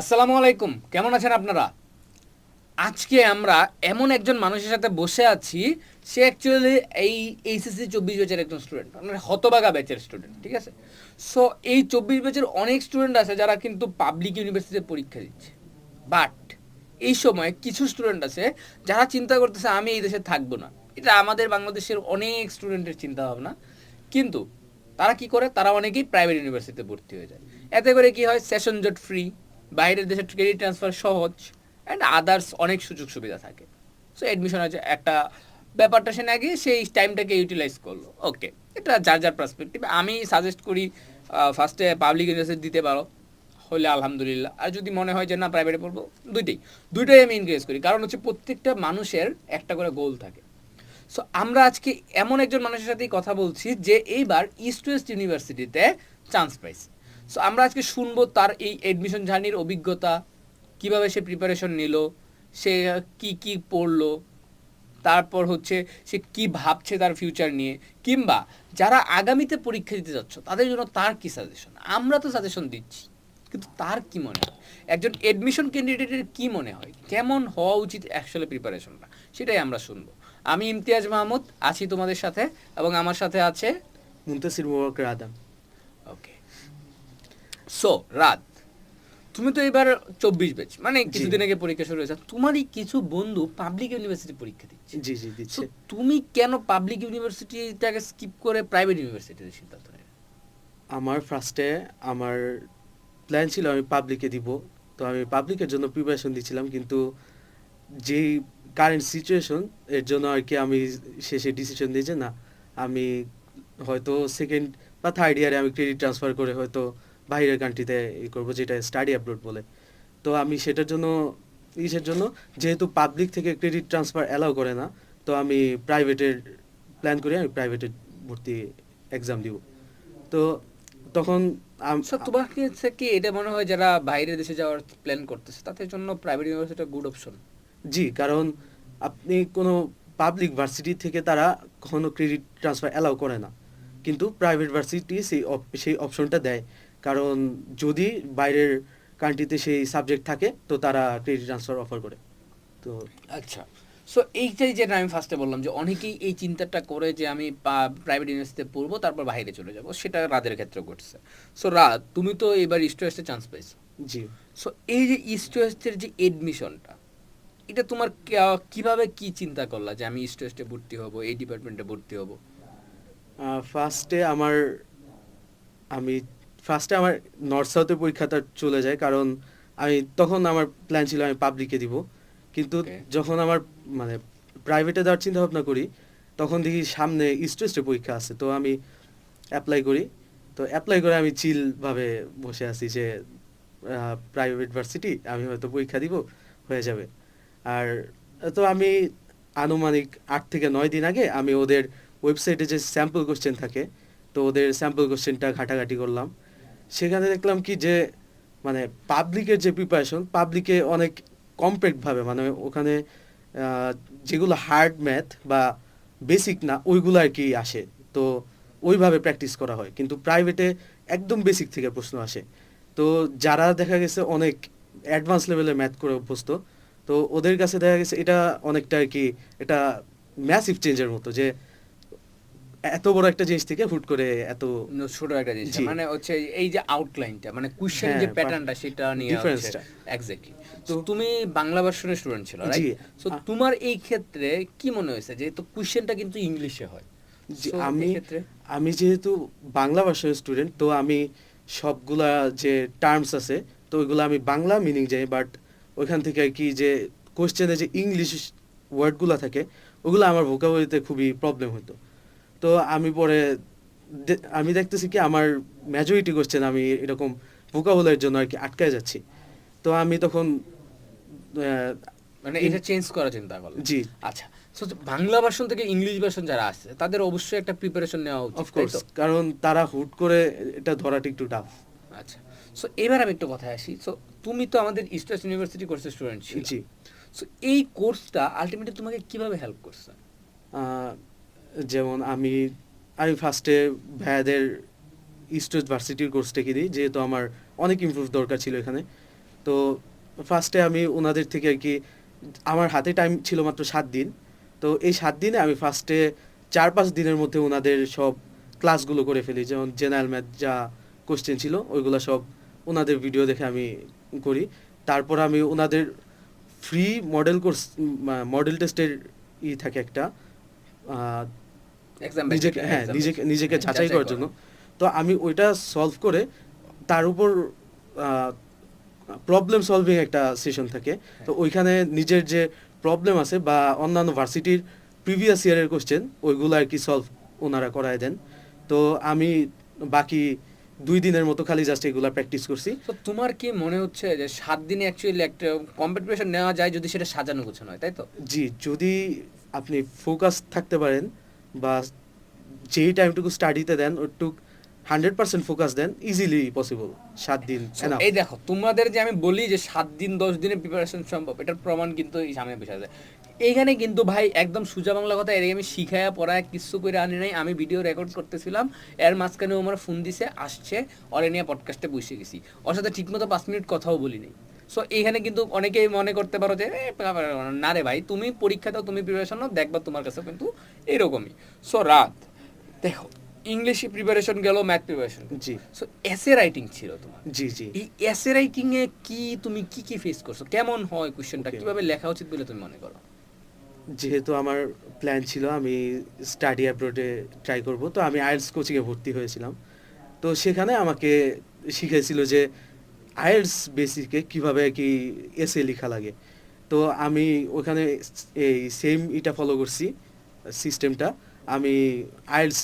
আসসালামু আলাইকুম। কেমন আছেন আপনারা? আজকে আমরা এমন একজন মানুষের সাথে বসে আছি, সে অ্যাকচুয়ালি এই এইচএসসি চব্বিশ ব্যাচের একজন স্টুডেন্ট মানে হতবাগা ব্যাচের স্টুডেন্ট ঠিক আছে? সো এই চব্বিশ ব্যাচের অনেক স্টুডেন্ট আছে যারা কিন্তু পাবলিক ইউনিভার্সিটিতে পরীক্ষা দিচ্ছে। বাট এই সময় কিছু স্টুডেন্ট আছে যারা চিন্তা করতেছে, আমি এই দেশে থাকব না। এটা আমাদের বাংলাদেশের অনেক স্টুডেন্টের চিন্তা ভাবনা কিন্তু, তারা কি করে? তারা অনেকেই প্রাইভেট ইউনিভার্সিটিতে ভর্তি হয়ে যায়। এতে করে কি হয়? সেশন জট ফ্রি বাইরের দেশে ক্রেডিট ট্রান্সফার সহজ অ্যান্ড আদার্স অনেক সুযোগ সুবিধা থাকে। সো অ্যাডমিশন আছে একটা ব্যাপারটা সে নাকি সেই টাইমটাকে ইউটিলাইজ করল। ওকে এটা যার যার পার্সপেক্টিভ আমি সাজেস্ট করি ফার্স্টে পাবলিক ইউনিভার্সিটি দিতে পারো, হলে আলহামদুলিল্লাহ। আর যদি মনে হয় যে না প্রাইভেটে পড়ব, দুইটাই। দুইটাই আমি এনকারেজ করি। কারণ হচ্ছে প্রত্যেকটা মানুষের একটা করে গোল থাকে। সো আমরা আজকে এমন একজন মানুষের সাথেই কথা বলছি যে এইবার ইস্ট ওয়েস্ট ইউনিভার্সিটিতে চান্স পাইছে। সো আমরা আজকে শুনব তার এই অ্যাডমিশন জার্নির অভিজ্ঞতা, কীভাবে সে প্রিপারেশন নিল, সে কি কি পড়ল, তারপর হচ্ছে সে কি ভাবছে তার ফিউচার নিয়ে, কিংবা যারা আগামীতে পরীক্ষা দিতে যাচ্ছ, তাদের জন্য তার কি সাজেশন আমরা তো সাজেশন দিচ্ছি, কিন্তু তার কি মনে হয়? একজন অ্যাডমিশন ক্যান্ডিডেটের কি মনে হয়? কেমন হওয়া উচিত অ্যাকচুয়ালি প্রিপারেশনটা সেটাই আমরা শুনব। আমি ইমতিয়াজ মাহমুদ, আছি তোমাদের সাথে, এবং আমার সাথে আছে মুন্তাসির মোবারকের আদাম। সো রাত। তুমি তো এবার চব্বিশ ব্যাচ মানে কিছুদিন আগে পরীক্ষা শুরু হয়েছে। তোমারই কিছু বন্ধু পাবলিক ইউনিভার্সিটি পরীক্ষা দিচ্ছে। জি জি দিচ্ছে। তুমি কেন পাবলিক ইউনিভার্সিটিটাকে স্কিপ করে প্রাইভেট ইউনিভার্সিটিতে সিদ্ধান্ত নিলে আমার ফার্স্টে আমার প্ল্যান ছিল আমি পাবলিকে দিব। তো আমি পাবলিকের জন্য প্রিপারেশন দিচ্ছিলাম কিন্তু যেই কারেন্ট সিচুয়েশন এর জন্য আর কি আমি শেষে ডিসিশন দিই যে না আমি হয়তো সেকেন্ড বা থার্ড ইয়ারে আমি ক্রেডিট ট্রান্সফার করে হয়তো বাইরের কান্ট্রিতে ই করব যেটা স্টাডি আপলোড বলে। তো আমি সেটার জন্য ইসের জন্য যেহেতু পাবলিক থেকে ক্রেডিট ট্রান্সফার অ্যালাউ করে না তো আমি প্রাইভেটের প্ল্যান করে আমি প্রাইভেটে ভর্তি এক্সাম দিব। তো তখন তোমার কি হচ্ছে কি এটা মনে হয় যারা বাইরের দেশে যাওয়ার প্ল্যান করতেছে তাদের জন্য প্রাইভেট ইউনিভার্সিটি গুড অপশন জি কারণ আপনি কোনো পাবলিক ভার্সিটি থেকে তারা কখনো ক্রেডিট ট্রান্সফার অ্যালাউ করে না। কিন্তু প্রাইভেট ভার্সিটি সেই সেই অপশনটা দেয়। কারণ যদি বাইরের কান্ট্রিতে সেই সাবজেক্ট থাকে তো তারা ক্রেডিট ট্রান্সফার অফার করে। তো আচ্ছা। সো এইটাই যেটা আমি ফার্স্টে বললাম যে অনেকেই এই চিন্তাটা করে যে আমি প্রাইভেট ইউনিভার্সিটিতে পড়ব তারপর বাইরে চলে যাব। সেটা রাদের ক্ষেত্রে ঘটছে। সো রাত তুমি তো এবার ইস্ট ওয়েস্টে চান্স পেয়েছ। জি। সো এই যে ইস্ট ওয়েস্টের যে এডমিশনটা এটা তোমার কীভাবে কি চিন্তা করলা যে আমি ইস্ট ওয়েস্টে ভর্তি হব এই ডিপার্টমেন্টে ভর্তি হব? ফার্স্টে আমার আমি ফার্স্টে আমার নর্থ সাউথে পরীক্ষাটা চলে যায় কারণ আমি তখন আমার প্ল্যান ছিল আমি পাবলিকে দিব। কিন্তু যখন আমার মানে প্রাইভেটে দেওয়ার চিন্তা ভাবনা করি তখন দেখি সামনে ইস্ট ওয়েস্টে পরীক্ষা আছে তো আমি অ্যাপ্লাই করি। তো অ্যাপ্লাই করে আমি চিলভাবে বসে আছি যে প্রাইভেট ভার্সিটি আমি হয়তো পরীক্ষা দিব হয়ে যাবে। আর তো আমি আনুমানিক আট থেকে নয় দিন আগে আমি ওদের ওয়েবসাইটে যে স্যাম্পল কোশ্চেন থাকে তো ওদের স্যাম্পল কোশ্চেনটা ঘাটাঘাটি করলাম। সেখানে দেখলাম কি যে মানে পাবলিকের যে প্রিপারেশন পাবলিকে অনেক কম্প্যাক্টভাবে মানে ওখানে যেগুলো হার্ড ম্যাথ বা বেসিক না, ওইগুলো আর কি আসে। তো ওইভাবে প্র্যাকটিস করা হয়। কিন্তু প্রাইভেটে একদম বেসিক থেকে প্রশ্ন আসে। তো যারা দেখা গেছে অনেক অ্যাডভান্স লেভেলে ম্যাথ করে অভ্যস্ত, তো ওদের কাছে দেখা গেছে এটা অনেকটা আর কি এটা ম্যাসিভ চেঞ্জের মতো যে এত বড় একটা জিনিস থেকে হুট করে এত ছোট একটা জিনিস। মানে হচ্ছে এই যে আউটলাইনটা মানে কোশ্চেন হ্যাঁ, যে প্যাটার্নটা সেটা নিয়ে difference-টা। এক্স্যাক্টলি তো তুমি বাংলা ভার্সনের স্টুডেন্ট ছিল রাইট সো তোমার এই ক্ষেত্রে কি মনে হয়েছে? যে তো কোশ্চেনটা কিন্তু ইংলিশে হয়। যে আমি আমি যেহেতু বাংলা ভাষার স্টুডেন্ট তো আমি সবগুলা যে টার্মস আছে তো ওইগুলো আমি বাংলা মিনিং যাই বাট ওইখান থেকে আর কি যে কোশ্চেনে যে ইংলিশ ওয়ার্ডগুলো থাকে ওগুলো আমার ভোকাবলিতে খুবই প্রবলেম হতো। তো আমি পরে আমি দেখতেছি কি আমার মেজরিটি কোশ্চেন আমি এরকম ভোকাবুলারির জন্য আর কি আটকায় যাচ্ছি। তো আমি তখন মানে এটা চেঞ্জ করার চিন্তা করলে জি। আচ্ছা সো বাংলা ভার্সন থেকে ইংলিশ ভার্সন যারা আসছে তাদের অবশ্যই একটা প্রিপারেশন নেওয়া উচিত অফকোর্স কারণ তারা হুট করে এটা ধরাটা একটু টাফ আচ্ছা সো এবার আমি একটু কথায় আসি। সো তুমি তো আমাদের ইস্ট ওয়েস্ট ইউনিভার্সিটি কোর্সের স্টুডেন্ট ছিল। জি। সো এই কোর্সটা আলটিমেটলি তোমাকে কীভাবে হেল্প করছে? যেমন আমি আমি ফার্স্টে ভাইয়াদের ইস্ট ওয়েস্ট ভার্সিটির কোর্সটাকে দিই, যেহেতু আমার অনেক ইমপ্রুভ দরকার ছিল এখানে। তো ফার্স্টে আমি ওনাদের থেকে আর কি, আমার হাতে টাইম ছিল মাত্র সাত দিন। তো এই সাত দিনে আমি ফার্স্টে চার পাঁচ দিনের মধ্যে ওনাদের সব ক্লাসগুলো করে ফেলি। যেমন জেনারেল ম্যাথ যা কোশ্চেন ছিল, ওইগুলো সব ওনাদের ভিডিও দেখে আমি করি। তারপর আমি ওনাদের ফ্রি মডেল কোর্স মডেল টেস্টের ই থাকে একটা নিজেকে হ্যাঁ নিজেকে নিজেকে হ্যাঁ, যাচাই করার জন্য। তো আমি ওইটা সলভ করে তার উপর প্রবলেম সলভিং একটা সেশন থাকে। তো ওইখানে নিজের যে প্রবলেম আছে বা অন্যান্য ভার্সিটির প্রিভিয়াস ইয়ারের কোশ্চেন ওইগুলো আর কি সলভ ওনারা করায় দেন। তো আমি বাকি দুই দিনের মতো খালি জাস্ট এগুলা প্র্যাকটিস করছি। তো তোমার কি মনে হচ্ছে যে সাত দিনে অ্যাকচুয়ালি একটা কম্পিটিশন নেওয়া যায় যদি সেটা সাজানো গোছানো হয় তাই তো? জি যদি আপনি ফোকাস থাকতে পারেন বা যেই টাইমটুকু স্টাডিতে দেন ওটুক হান্ড্রেড পার্সেন্ট ফোকাস দেন ইজিলি পসিবল সাত দিন এই দেখো তোমাদের যে আমি বলি যে সাত দিন দশ দিনের প্রিপারেশন সম্ভব এটার প্রমাণ কিন্তু এই সামনে বসে আছে। এইখানে কিন্তু ভাই একদম সুজা বাংলা কথা এর আমি শিখায়া পড়ায় কিছু করে আনি নাই আমি ভিডিও রেকর্ড করতেছিলাম এর মাঝখানে আমার ফোন দিছে আসছে অরে নিয়ে পডকাস্টে বসে গেছি। ওর সাথে ঠিকমতো পাঁচ মিনিট কথাও বলি নাই। সো এইখানে কিন্তু অনেকেই মনে করতে পারো যে না রে ভাই তুমি পরীক্ষা দাও তুমি প্রিপারেশন নাও দেখবা তোমার কাছে কিন্তু এরকমই। সো রাত দেখো ইংলিশ প্রিপারেশন গেল ম্যাথ প্রিপারেশন জি। সো এসে রাইটিং ছিল তোমার। জি জি। এই এসে রাইটিং এ কি তুমি কি কি ফেস করছ? কেমন হয় কোশ্চেনটা. কীভাবে লেখা উচিত বলে তুমি মনে করো? যেহেতু আমার প্ল্যান ছিল আমি স্টাডি অ্যাব্রোডে ট্রাই করব তো আমি আইএলস কোচিংয়ে ভর্তি হয়েছিলাম। তো সেখানে আমাকে শিখেছিল যে আইএলস বেসিকে কীভাবে কি এসে লেখা লাগে। তো আমি ওখানে এই সেম এটা ফলো করছি সিস্টেমটা আমি আয়ার্স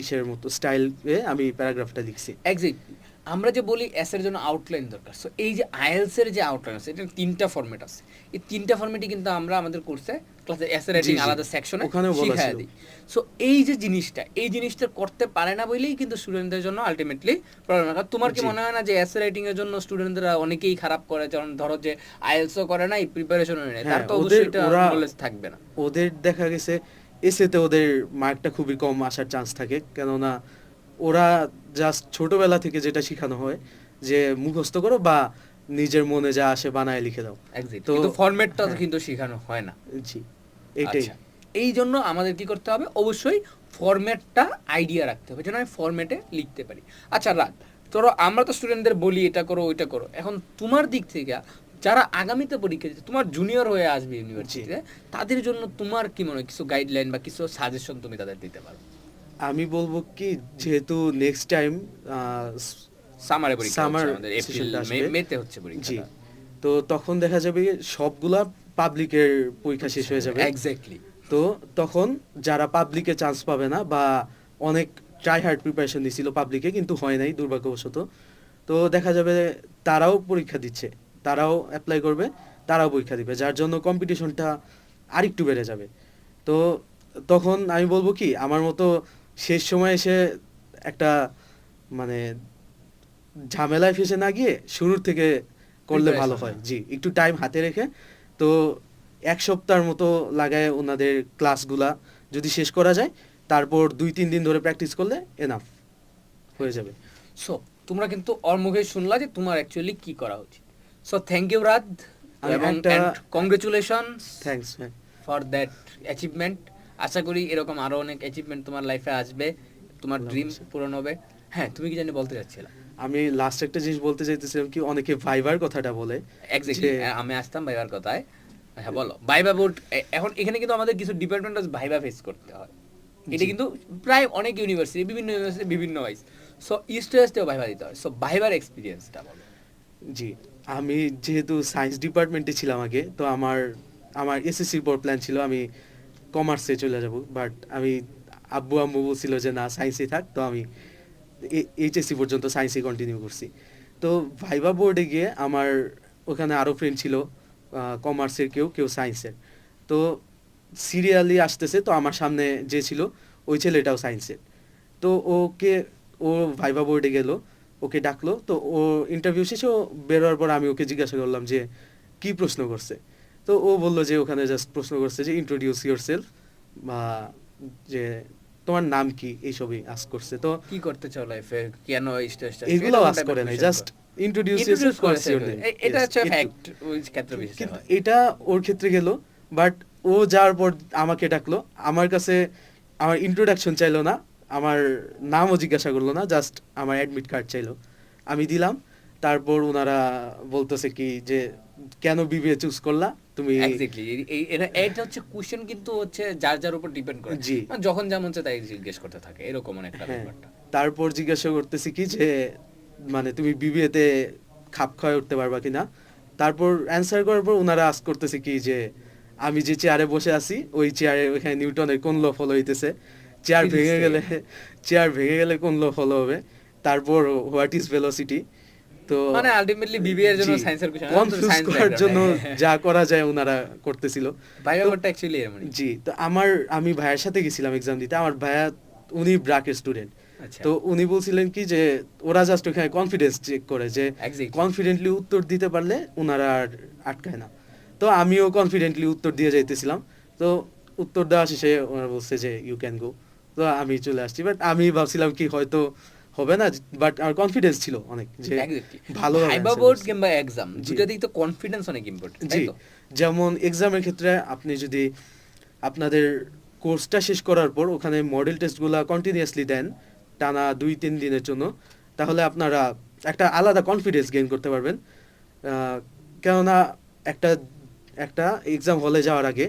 ইসের মতো স্টাইলে আমি প্যারাগ্রাফটা লিখছি। এক্সাক্টলি আমরা যে বলি এস এর জন্য আউটলাইন দরকার সো এই যে আইএলস এর যে আউটলাইন আছে এটা তিনটা ফরম্যাট আছে। এই তিনটা ফরম্যাটই কিন্তু আমরা আমাদের কোর্সে ক্লাসে এস রাইটিং আলাদা সেকশনে শিখায় দিই। সো এই যে জিনিসটা এই জিনিসটা করতে পারে না বলেই কিন্তু স্টুডেন্টদের জন্য আলটিমেটলি প্রবলেম হয়। তোমার কি মনে হয় না যে এস রাইটিং এর জন্য স্টুডেন্টরা অনেকেই খারাপ করে? যেমন ধরো যে আইএলসও করে না এই প্রিপারেশনও নেই তার তো ওদের- অবশ্যই এটা নলেজ থাকবে না। ওদের দেখা গেছে এসেতে ওদের মার্কটা খুবই কম আসার চান্স থাকে। কেননা ওরা জাস্ট ছোটবেলা থেকে যেটা শেখানো হয় যে মুখস্থ করো বা নিজের মনে যা আসে বানায় লিখে দাও. তো- কিন্তু ফরম্যাটটা। কিন্তু শেখানো হয় না। জি এইটাই আচ্ছা। এই জন্য আমাদের কি করতে হবে? অবশ্যই ফরম্যাটটা আইডিয়া রাখতে হবে যেন আমি ফরম্যাটে লিখতে পারি। আচ্ছা রাত ধরো আমরা তো স্টুডেন্টদের বলি এটা করো ওইটা করো। এখন তোমার দিক থেকে যারা আগামীতে পরীক্ষা দিচ্ছে তোমার জুনিয়র হয়ে আসবে ইউনিভার্সিটিতে তাদের জন্য তোমার কি মনে হয় কিছু গাইডলাইন বা কিছু সাজেশন তুমি তাদের দিতে পারো? আমি বলব কি যেহেতু নেক্সট টাইম সামারে পরীক্ষা আমাদের এপ্রিল। মেতে হচ্ছে জি। পরীক্ষা তো তখন দেখা যাবে সবগুলা পাবলিকের পরীক্ষা শেষ হয়ে যাবে। এক্স্যাক্টলি তো তখন যারা পাবলিকে চান্স পাবে না বা অনেক ট্রাই হার্ড প্রিপারেশন দিছিল পাবলিকে কিন্তু হয় নাই দুর্ভাগ্যবশত। তো দেখা যাবে তারাও পরীক্ষা দিচ্ছে তারাও অ্যাপ্লাই করবে তারাও পরীক্ষা দিবে যার জন্য কম্পিটিশনটা আরেকটু বেড়ে যাবে। তো তখন আমি বলব কি আমার মতো শেষ সময় এসে একটা মানে ঝামেলায় ফেসে না গিয়ে শুরুর থেকে করলে ভালো হয়। হ্যাঁ। জি একটু টাইম হাতে রেখে। তো এক সপ্তাহের মতো লাগায় ওনাদের ক্লাসগুলা যদি শেষ করা যায় তারপর দুই তিন দিন ধরে প্র্যাকটিস করলে এনাফ হয়ে যাবে। সো তোমরা কিন্তু ওর মুখে শুনলা যে তোমার অ্যাকচুয়ালি কি করা উচিত। সো থ্যাংক ইউ রাত এবং কংগ্রেচুলেশন থ্যাঙ্কস হ্যাঁ ফর দ্যাট অ্যাচিভমেন্ট আশা করি এরকম আরও অনেক অ্যাচিভমেন্ট তোমার লাইফে আসবে তোমার ড্রিম পূরণ হবে। হ্যাঁ তুমি কি জানি বলতে চাচ্ছিলা আমি লাস্ট একটা জিনিস বলতে চাইতেছিলাম কি অনেকে ভাইবার কথাটা বলে এক্স্যাক্টলি আমি আসতাম ভাইবার কথায়। হ্যাঁ বলো। ভাইবা বোর্ড এখন এখানে কিন্তু আমাদের কিছু ডিপার্টমেন্ট ভাইবা ফেস করতে হয়। এটা কিন্তু প্রায় অনেক ইউনিভার্সিটি বিভিন্ন ইউনিভার্সিটি বিভিন্ন ওয়াইজ সো ইস্ট ওয়েস্টেও ভাইবা দিতে হয়। সো ভাইবার এক্সপিরিয়েন্সটা বলো। জি আমি যেহেতু সায়েন্স ডিপার্টমেন্টে ছিলাম আগে তো আমার আমার এসএসসির পর প্ল্যান ছিল। আমি কমার্সে চলে যাব বাট আমি আব্বু আম্মু বলছিল যে, না সায়েন্সে থাক। তো আমি এইচএসসি পর্যন্ত সায়েন্সে কন্টিনিউ করছি। তো ভাইবা বোর্ডে গিয়ে আমার ওখানে আরও ফ্রেন্ড ছিল কমার্সের কেউ কেউ সায়েন্সের তো সিরিয়ালি আসতেছে, তো আমার সামনে যে ছিল, ওই ছেলেটাও সায়েন্সের তো ওকে, ও ভাইবা বোর্ডে গেল, ওকে ডাকলো, তো ও ইন্টারভিউ শেষে ও বেরোয়ার পর আমি ওকে জিজ্ঞাসা করলাম যে, কি প্রশ্ন করছে? তো ও বলল যে ওখানে জাস্ট প্রশ্ন করছে যে ইন্ট্রোডিউস ইউর সেলফ বা যে তোমার নাম কি? এইসবই আস করছে। তো কি করতে চাও লাইফে কেন এগুলো আস করে নাই জাস্ট ইন্ট্রোডিউস করেছে। এটা হচ্ছে ফ্যাক্ট ওই ক্ষেত্রে বিশেষে কিন্তু। এটা ওর ক্ষেত্রে গেল বাট ও যাওয়ার পর আমাকে ডাকলো আমার কাছে আমার ইন্ট্রোডাকশন চাইলো না আমার নামও জিজ্ঞাসা করল না জাস্ট আমার অ্যাডমিট কার্ড চাইলো। আমি দিলাম তারপর ওনারা বলতেছে কি যে কেন বিবিএ চুজ করলা? তুমি এক্স্যাক্টলি এই এটা হচ্ছে কোশ্চেন কিন্তু হচ্ছে যার যার উপর ডিপেন্ড করে। জি। মানে যখন যেমন চায় তাই জিজ্ঞেস করতে থাকে এরকম হ্যাঁ। ব্যাপারটা। তারপর জিজ্ঞাসা করতেছি কি যে মানে তুমি বিবিএতে খাপ খাওয়ায় উঠতে পারবা কিনা? তারপর অ্যান্সার করার পর ওনারা আস করতেছে কি যে আমি যে চেয়ারে বসে আছি ওই চেয়ারে ওইখানে নিউটনের কোন ল ফলো হইতেছে? চেয়ার ভেঙে গেলে চেয়ার ভেঙে গেলে কোন ল ফলো হবে? তারপর হোয়াট ইজ ভেলোসিটি তো মানে আলটিমেটলি বিবি এর জন্য সায়েন্সের কোশ্চেন কনফিউজ করার জন্য যা করা যায় ওনারা করতেছিল। ভাই অ্যাকচুয়ালি এমনই জি তো আমার আমি ভাইয়ের সাথে গেছিলাম এক্সাম দিতে। আমার ভাইয়া উনি ব্রাকের স্টুডেন্ট আচ্ছা। তো উনি বলছিলেন কি যে ওরা জাস্ট ওখানে কনফিডেন্স চেক করে যে কনফিডেন্টলি উত্তর দিতে পারলে ওনারা আর আটকায় না। তো আমিও কনফিডেন্টলি উত্তর দিয়ে যাইতেছিলাম। তো উত্তর দেওয়া শেষে ওনারা বলছে যে ইউ ক্যান গো তো আমি চলে আসছি। বাট আমি ভাবছিলাম কি হয়তো হবে না বাট আমার কনফিডেন্স ছিল অনেক যে ভালো ভাইবা বোর্ড কিংবা এক্সাম দিক তো কনফিডেন্স অনেক ইম্পর্টেন্ট জি। যেমন এক্সামের ক্ষেত্রে আপনি যদি আপনাদের কোর্সটা শেষ করার পর ওখানে মডেল টেস্টগুলো কন্টিনিউয়াসলি দেন টানা দুই তিন দিনের জন্য তাহলে আপনারা একটা আলাদা কনফিডেন্স গেইন করতে পারবেন। কেননা একটা একটা এক্সাম হলে যাওয়ার আগে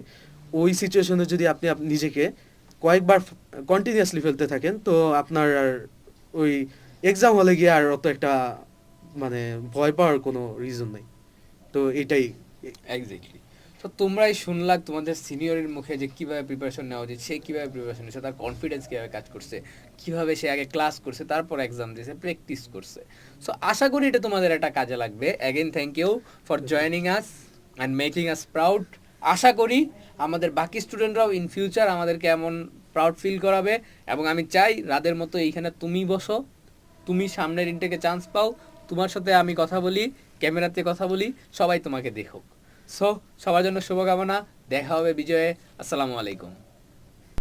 ওই সিচুয়েশনে যদি আপনি নিজেকে কয়েকবার কন্টিনিউয়াসলি ফেলতে থাকেন তো আপনার আর ওই এক্সাম হলে গিয়ে আর অত একটা মানে ভয় পাওয়ার কোনো রিজন নেই। তো এটাই। এক্স্যাক্টলি তো তোমরাই শুনলা তোমাদের সিনিয়রের মুখে যে কীভাবে প্রিপারেশন নেওয়া উচিত সে কীভাবে প্রিপারেশন নিচ্ছে তার কনফিডেন্স কীভাবে কাজ করছে কীভাবে সে আগে ক্লাস করছে তারপর এক্সাম দিয়েছে প্র্যাকটিস করছে। সো আশা করি এটা তোমাদের একটা কাজে লাগবে। Again thank you for joining us and making us proud আশা করি আমাদের বাকি স্টুডেন্টরাও ইন ফিউচার আমাদেরকে এমন প্রাউড ফিল করাবে এবং আমি চাই রাদের মতো এইখানে তুমি বসো, তুমি সামনের ইনটেকে চান্স পাও, তোমার সাথে আমি কথা বলি, ক্যামেরাতে কথা বলি, সবাই তোমাকে দেখুক। সো সবার জন্য শুভকামনা, দেখা হবে বিজয়ে, আসসালামু আলাইকুম।